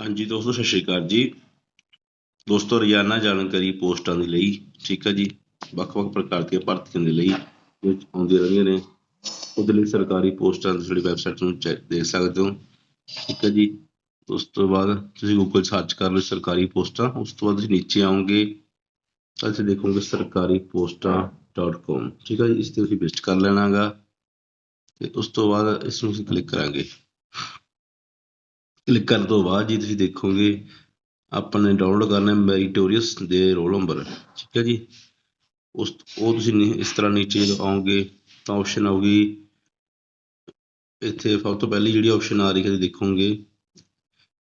ਹਾਂਜੀ ਦੋਸਤੋ, ਸਤਿ ਸ਼੍ਰੀ ਅਕਾਲ ਜੀ। ਦੋਸਤੋ, ਰੋਜ਼ਾਨਾ ਜਾਣਕਾਰੀ ਪੋਸਟਾਂ ਦੇ ਲਈ, ਠੀਕ ਹੈ ਜੀ? ਵੱਖ-ਵੱਖ ਪ੍ਰਕਾਰ ਦੀਆਂ ਭਰਤੀਆਂ ਦੇ ਲਈ ਵਿੱਚ ਆਉਂਦੀਆਂ ਰਹਿੰਦੀਆਂ ਨੇ। ਉਹਦੇ ਲਈ ਸਰਕਾਰੀ ਪੋਸਟਾਂ ਦੀ ਜਿਹੜੀ ਵੈਬਸਾਈਟ ਨੂੰ ਚੈੱਕ ਦੇਖ ਸਕਦੇ ਹੋ। ਠੀਕ ਹੈ ਜੀ? ਉਸ ਤੋਂ ਬਾਅਦ ਤੁਸੀਂ ਗੂਗਲ ਸਰਚ ਕਰ ਲਓ ਸਰਕਾਰੀ ਪੋਸਟਾਂ, ਉਸ ਤੋਂ ਬਾਅਦ ਤੁਸੀਂ ਨੀਚੇ ਆਓਗੇ, ਤਾਂ ਤੁਸੀਂ ਦੇਖੋਗੇ ਸਰਕਾਰੀ ਪੋਸਟਾਂ.com ਠੀਕ ਹੈ ਜੀ? ਇਸ ਤੇ ਤੁਸੀਂ ਵਿਜ਼ਿਟ ਕਰ ਲੈਣਾਗਾ। ਤੇ ਉਸ ਤੋਂ ਬਾਅਦ ਇਸ ਨੂੰ ਅਸੀਂ ਕਲਿੱਕ ਕਰਾਂਗੇ। ਕਲਿੱਕ ਕਰਨ ਤੋਂ ਬਾਅਦ ਜੀ ਤੁਸੀਂ ਦੇਖੋਗੇ, ਆਪਾਂ ਨੇ ਡਾਊਨਲੋਡ ਕਰਨਾ ਮੈਰੀਟੋਰੀਅਸ ਦੇ ਰੋਲ ਨੰਬਰ ਠੀਕ ਹੈ ਜੀ? ਉਸ, ਉਹ ਤੁਸੀਂ ਇਸ ਤਰ੍ਹਾਂ ਨੀਚੇ ਆਉਂਗੇ ਤਾਂ ਆਪਸ਼ਨ ਆਊਗੀ। ਇੱਥੇ ਸਭ ਤੋਂ ਪਹਿਲੀ ਜਿਹੜੀ ਆਪਸ਼ਨ ਆ ਰਹੀ ਹੈ ਦੇਖੋਗੇ।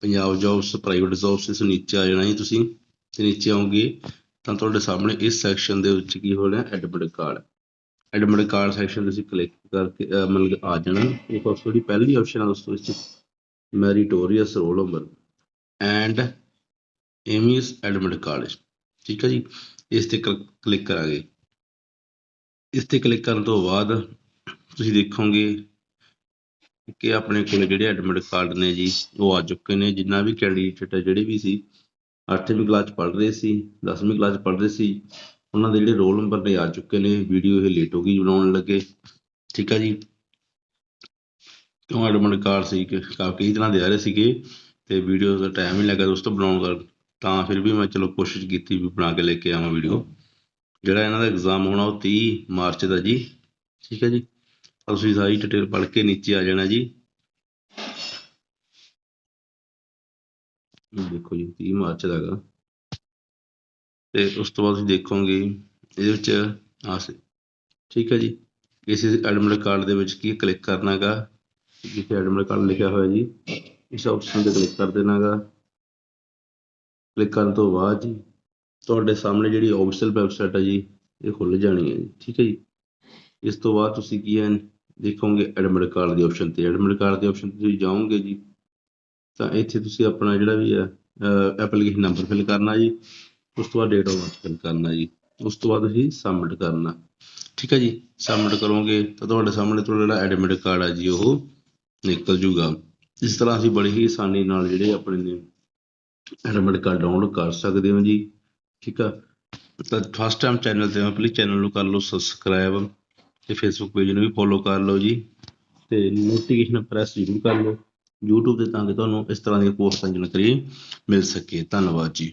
ਪੰਜਾਬ ਜੌਬਸ ਪ੍ਰਾਈਵੇਟ ਜੌਬਸ ਇਸ ਨੀਚੇ ਆ ਜਾਣਾ ਜੀ ਤੁਸੀਂ। ਤੇ ਨੀਚੇ ਆਉਂਗੇ ਤਾਂ ਤੁਹਾਡੇ ਸਾਹਮਣੇ ਇਸ ਸੈਕਸ਼ਨ ਦੇ ਵਿੱਚ ਕੀ ਹੋਣਾ admit card admit card section ਤੁਸੀਂ ਕਲਿੱਕ ਕਰਕੇ ਮਤਲਬ ਆ ਜਾਣਾ। ਇਹ ਸਭ ਜਿਹੜੀ ਪਹਿਲੀ ਆਪਸ਼ਨ ਆ ਦੋਸਤੋ, ਇਸ 'ਚ ਮੈਰੀਟੋਰੀਅਸ ਰੋਲ ਨੰਬਰ ਐਂਡ ਏਮੀਸ ਐਡਮਿਟ ਕਾਰਡ ਠੀਕ ਹੈ ਜੀ? ਇਸ ਤੇ ਕਲਿੱਕ ਕਰਾਂਗੇ। ਇਸ ਤੇ ਕਲਿੱਕ ਕਰਨ ਤੋਂ ਬਾਅਦ ਤੁਸੀਂ ਦੇਖੋਗੇ ਕਿ ਆਪਣੇ ਕੋਲ ਜਿਹੜੇ ਐਡਮਿਟ ਕਾਰਡ ਨੇ ਜੀ, ਉਹ ਆ ਚੁੱਕੇ ਨੇ। ਜਿੰਨਾ ਵੀ ਕੈਂਡੀਡੇਟ ਹੈ ਜਿਹੜੇ ਵੀ ਸੀ 8ਵੀਂ ਕਲਾਸ ਚ ਪੜ੍ਹ ਰਹੇ ਸੀ 10ਵੀਂ ਕਲਾਸ ਚ ਪੜ੍ਹ ਰਹੇ ਸੀ, ਉਹਨਾਂ ਦੇ ਜਿਹੜੇ ਰੋਲ ਨੰਬਰ ਨੇ ਆ ਚੁੱਕੇ ਨੇ। ਵੀਡੀਓ ਇਹ ਲੇਟ ਹੋ ਗਈ, ਬਣਾਉਣ ਲੱਗੇ। ਠੀਕ ਹੈ ਜੀ? ਕਿਉਂ ਐਡਮਿਟ ਕਾਰਡ ਸੀ ਕਿ ਕਾਫੀ ਦਿਨਾਂ ਦੇ ਆ ਰਹੇ ਸੀਗੇ ਤੇ ਵੀਡੀਓ ਦਾ ਟਾਈਮ ਨਹੀਂ ਲੱਗਾ ਦੋਸਤੋ ਬਣਾਉਣ ਦਾ ਤਾਂ ਫਿਰ ਵੀ ਮੈਂ ਚਲੋ ਕੋਸ਼ਿਸ਼ ਕੀਤੀ ਵੀ ਬਣਾ ਕੇ ਲੈ ਕੇ ਆਵਾਂ ਵੀਡੀਓ ਜਿਹੜਾ ਇਹਨਾਂ ਦਾ ਐਗਜ਼ਾਮ ਹੋਣਾ ਉਹ 30 ਮਾਰਚ ਦਾ ਜੀ, ਠੀਕ ਹੈ ਜੀ। ਤੁਸੀਂ ਸਾਰੀ ਡਿਟੇਲ ਪੜ੍ਹ ਕੇ ਨੀਚੇ ਆ ਜਾਣਾ ਜੀ। ਦੇਖੋ ਜੀ 30 ਮਾਰਚ ਦਾ ਹੈਗਾ। ਤੇ ਉਸ ਤੋਂ ਬਾਅਦ ਤੁਸੀਂ ਦੇਖੋਗੇ, ਇਹਦੇ ਵਿੱਚ ਆ ਠੀਕ ਹੈ ਜੀ। ਇਸ ਐਡਮਿਟ ਕਾਰਡ ਦੇ ਵਿੱਚ ਕੀ ਕਲਿੱਕ ਕਰਨਾਗਾ ਜਿੱਥੇ ਐਡਮਿਟ ਕਾਰਡ ਲਿਖਿਆ ਹੋਇਆ ਜੀ, ਇਸ ਆਪਸ਼ਨ ਤੇ ਕਲਿੱਕ ਕਰ ਦੇਣਾਗਾ। ਕਲਿੱਕ ਕਰਨ ਤੋਂ ਬਾਅਦ ਜੀ, ਤੁਹਾਡੇ ਸਾਹਮਣੇ ਜਿਹੜੀ ਆਫੀਸ਼ੀਅਲ ਵੈਬਸਾਈਟ ਹੈ ਜੀ, ਇਹ ਖੁੱਲ ਜਾਣੀ ਹੈ ਜੀ, ਠੀਕ ਹੈ ਜੀ। ਇਸ ਤੋਂ ਬਾਅਦ ਤੁਸੀਂ ਕੀ ਹੈ, ਦੇਖੋਗੇ ਐਡਮਿਟ ਕਾਰਡ ਦੀ ਆਪਸ਼ਨ ਤੇ। ਐਡਮਿਟ ਕਾਰਡ ਦੀ ਆਪਸ਼ਨ ਤੇ ਤੁਸੀਂ ਜਾਓਗੇ ਜੀ, ਤਾਂ ਇੱਥੇ ਤੁਸੀਂ ਆਪਣਾ ਜਿਹੜਾ ਵੀ ਹੈ ਐਪਲੀਕੇਸ਼ਨ ਨੰਬਰ ਫਿਲ ਕਰਨਾ ਜੀ, ਉਸ ਤੋਂ ਬਾਅਦ ਡੇਟ ਆਫ ਬਰਥ ਫਿਲ ਕਰਨਾ ਜੀ, ਉਸ ਤੋਂ ਬਾਅਦ ਤੁਸੀਂ ਸਬਮਿਟ ਕਰਨਾ। ਠੀਕ ਹੈ ਜੀ ਸਬਮਿਟ ਕਰੋਗੇ ਤਾਂ ਤੁਹਾਡੇ ਸਾਹਮਣੇ ਤੁਹਾਡਾ ਜਿਹੜਾ ਐਡਮਿਟ ਕਾਰਡ ਹੈ ਜੀ, ਉਹ ਨਿਕਲ ਜੂਗਾ। ਇਸ ਤਰ੍ਹਾਂ ਅਸੀਂ ਬੜੀ ਹੀ ਆਸਾਨੀ ਨਾਲ ਜਿਹੜੇ ਆਪਣੇ ਨੇ ਐਡਮਿਟ ਕਾਰਡ ਡਾਊਨਲੋਡ ਕਰ ਸਕਦੇ ਹੋ ਜੀ। ਠੀਕ ਆ? ਤਾਂ ਫਸਟ ਟਾਈਮ ਚੈਨਲ ਤੇ ਪਲੀਜ਼ ਚੈਨਲ ਨੂੰ ਕਰ ਲਓ ਸਬਸਕ੍ਰਾਈਬ ਤੇ ਫੇਸਬੁੱਕ ਪੇਜ ਨੂੰ ਵੀ ਫੋਲੋ ਕਰ ਲਓ ਜੀ। ਤੇ ਨੋਟੀਫਿਕੇਸ਼ਨ ਪ੍ਰੈਸ ਜ਼ਰੂਰ ਕਰ ਲਓ। YouTube ਤੇ ਤਾਂ ਕਿ ਤੁਹਾਨੂੰ ਇਸ ਤਰ੍ਹਾਂ ਦੀਆਂ ਪੋਸਟਾਂ ਦੀ ਜਾਣਕਾਰੀ ਮਿਲ ਸਕੇ। ਧੰਨਵਾਦ ਜੀ।